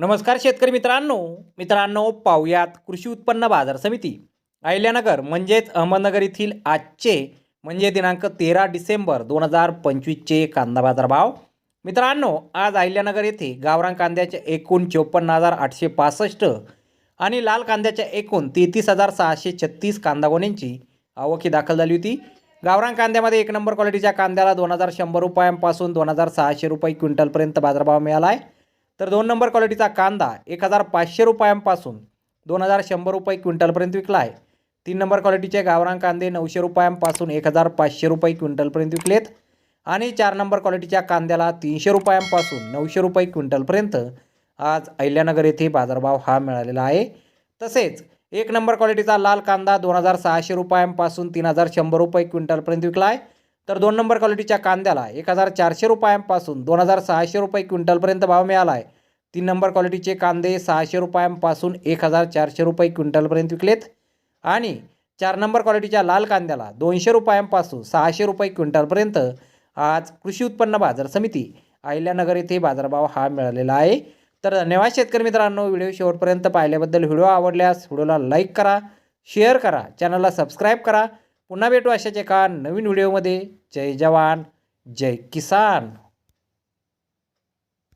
नमस्कार शेतकरी मित्रांनो. मित्रांनो पाहुयात कृषी उत्पन्न बाजार समिती. अहिल्यानगर म्हणजेच अहमदनगर येथील आजचे म्हणजे दिनांक तेरा डिसेंबर दोन हजार पंचवीसचे कांदा बाजार भाव मित्रांनो आज अहिल्यानगर येथे गावरान कांद्याचे एकूण चोपन्न हजार आठशे पासष्ट आणि लाल कांद्याच्या एकूण तेहतीस हजार सहाशे छत्तीस कांदा गोण्यांची दाखल झाली होती. गावरान कांद्यामध्ये एक नंबर क्वालिटीच्या कांद्याला दोन हजार शंभर रुपयांपासून दोन हजार सहाशे रुपये क्विंटलपर्यंत बाजारभाव मिळाला आहे. तर दोन नंबर क्वालिटीचा कांदा एक हजार पाचशे रुपयांपासून दोन हजार शंभर रुपये क्विंटलपर्यंत विकला आहे. तीन नंबर क्वालिटीचे गावरान कांदे नऊशे रुपयांपासून एक हजार पाचशे रुपये क्विंटलपर्यंत विकलेत. आणि चार नंबर क्वालिटीच्या कांद्याला तीनशे रुपयांपासून नऊशे रुपये क्विंटलपर्यंत आज अहिल्यानगर येथे बाजारभाव हा मिळालेला आहे. तसेच एक नंबर क्वालिटीचा लाल कांदा दोन हजार सहाशे रुपयांपासून तीन हजार शंभर रुपये क्विंटलपर्यंत विकला आहे. तर दोन नंबर क्वालिटीच्या कांद्याला एक हजार चारशे रुपयांपासून दोन हजार सहाशे रुपये क्विंटलपर्यंत भाव मिळाला आहे तीन नंबर क्वालिटीचे कांदे सहाशे रुपयांपासून एक हजार चारशे रुपये क्विंटलपर्यंत विकलेत. आणि चार नंबर क्वालिटीच्या लाल कांद्याला दोनशे रुपयांपासून सहाशे रुपये क्विंटलपर्यंत आज कृषी उत्पन्न बाजार समिती अहिल्यानगर येथे बाजारभाव हा मिळालेला आहे. तर धन्यवाद शेतकरी मित्रांनो व्हिडिओ शेवटपर्यंत पाहिल्याबद्दल व्हिडिओ आवडल्यास व्हिडिओला लाईक करा शेअर करा चॅनलला सबस्क्राईब करा. पुन्हा भेटू अशाच एका नवीन व्हिडिओमध्ये. Jai Jawan, Jai Kisan.